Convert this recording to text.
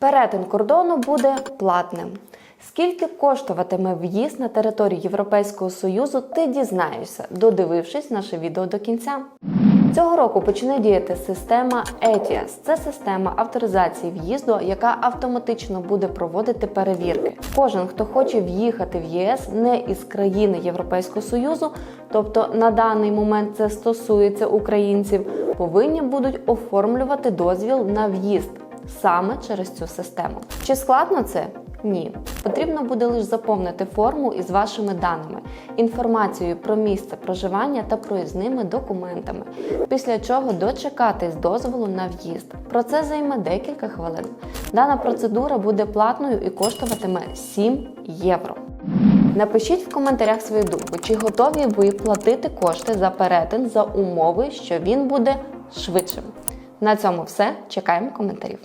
Перетин кордону буде платним. Скільки коштуватиме в'їзд на територію Європейського Союзу, ти дізнаєшся, додивившись наше відео до кінця. Цього року почне діяти система ETIAS. Це система авторизації в'їзду, яка автоматично буде проводити перевірки. Кожен, хто хоче в'їхати в ЄС не із країни Європейського Союзу, тобто на даний момент це стосується українців, повинні будуть оформлювати дозвіл на в'їзд саме через цю систему. Чи складно це? Ні. Потрібно буде лише заповнити форму із вашими даними, інформацією про місце проживання та проїзними документами, після чого дочекатись дозволу на в'їзд. Процес займе декілька хвилин. Дана процедура буде платною і коштуватиме 7 євро. Напишіть в коментарях свою думку, чи готові ви платити кошти за перетин за умови, що він буде швидшим. На цьому все. Чекаємо коментарів.